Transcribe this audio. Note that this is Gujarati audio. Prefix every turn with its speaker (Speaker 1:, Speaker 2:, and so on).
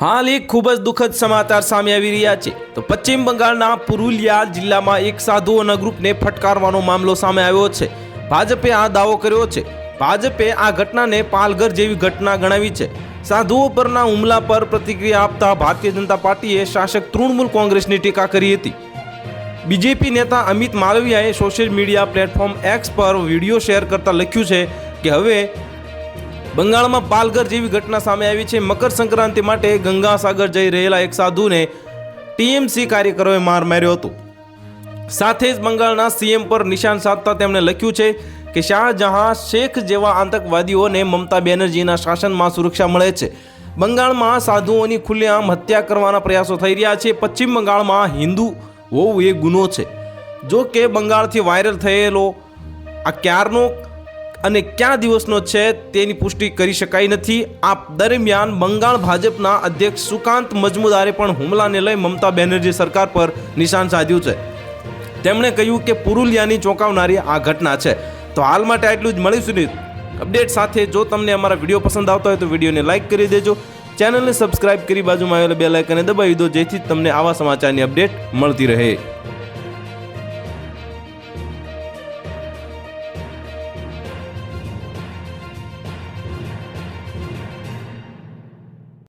Speaker 1: હાલ એક ખૂબ જ દુઃખદ સમાચાર સામે આવી રહ્યા છે. તો પશ્ચિમ બંગાળના પુરુલિયા જિલ્લામાં એક સાધુઓના ગ્રુપને ફટકારવાનો મામલો સામે આવ્યો છે. ભાજપે આ દાવો કર્યો છે. ભાજપે આ ઘટનાને પાલઘર જેવી ઘટના ગણાવી છે. સાધુઓ પરના હુમલા પર પ્રતિક્રિયા આપતા ભારતીય જનતા પાર્ટીએ શાસક તૃણમૂલ કોંગ્રેસની ટીકા કરી હતી. બીજેપી નેતા અમિત માલવિયાએ સોશિયલ મીડિયા પ્લેટફોર્મ એક્સ પર વીડિયો શેર કરતા લખ્યું છે કે હવે બંગાળમાં પાલઘર જેવી ઘટના સામે આવી છે. મકર સંક્રાંતિ માટે ગંગાસાગર જઈ રહેલા એક સાધુને ટીએમસી કાર્યકરોએ માર માર્યો હતો. સાથે જ બંગાળના સીએમ પર નિશાન સાધતા તેમણે લખ્યું છે કે શાહજહાં શેખ જેવા આતંકવાદીઓને મમતા બેનર્જીના શાસનમાં સુરક્ષા મળે છે. બંગાળમાં સાધુઓની ખુલ્લેઆમ હત્યા કરવાના પ્રયાસો થઈ રહ્યા છે. પશ્ચિમ બંગાળમાં હિન્દુ હોવું એ ગુનો છે. જો કે બંગાળથી વાયરલ થયેલો આ ક્યારનો અને ક્યાં દિવસનો છે તેની પુષ્ટિ કરી શકાઈ નથી. આ દરમિયાન બંગાળ ભાજપના અધ્યક્ષ સુકાંત મજમુદારે પણ હુમલાને લઈ મમતા બેનર્જી સરકાર પર નિશાન સાધ્યું છે. તેમણે કહ્યું કે પુરુલિયાની ચોંકાવનારી આ ઘટના છે. તો હાલ માટે આટલું જ મળીશું અપડેટ સાથે જો તમને અમારા વીડિયો પસંદ આવતા હોય તો વિડીયોને લાઇક કરી દેજો. ચેનલને સબસ્ક્રાઇબ કરી બાજુમાં આવેલા બે લાઇકને દબાવી દો જેથી તમને આવા સમાચારની અપડેટ મળતી રહે.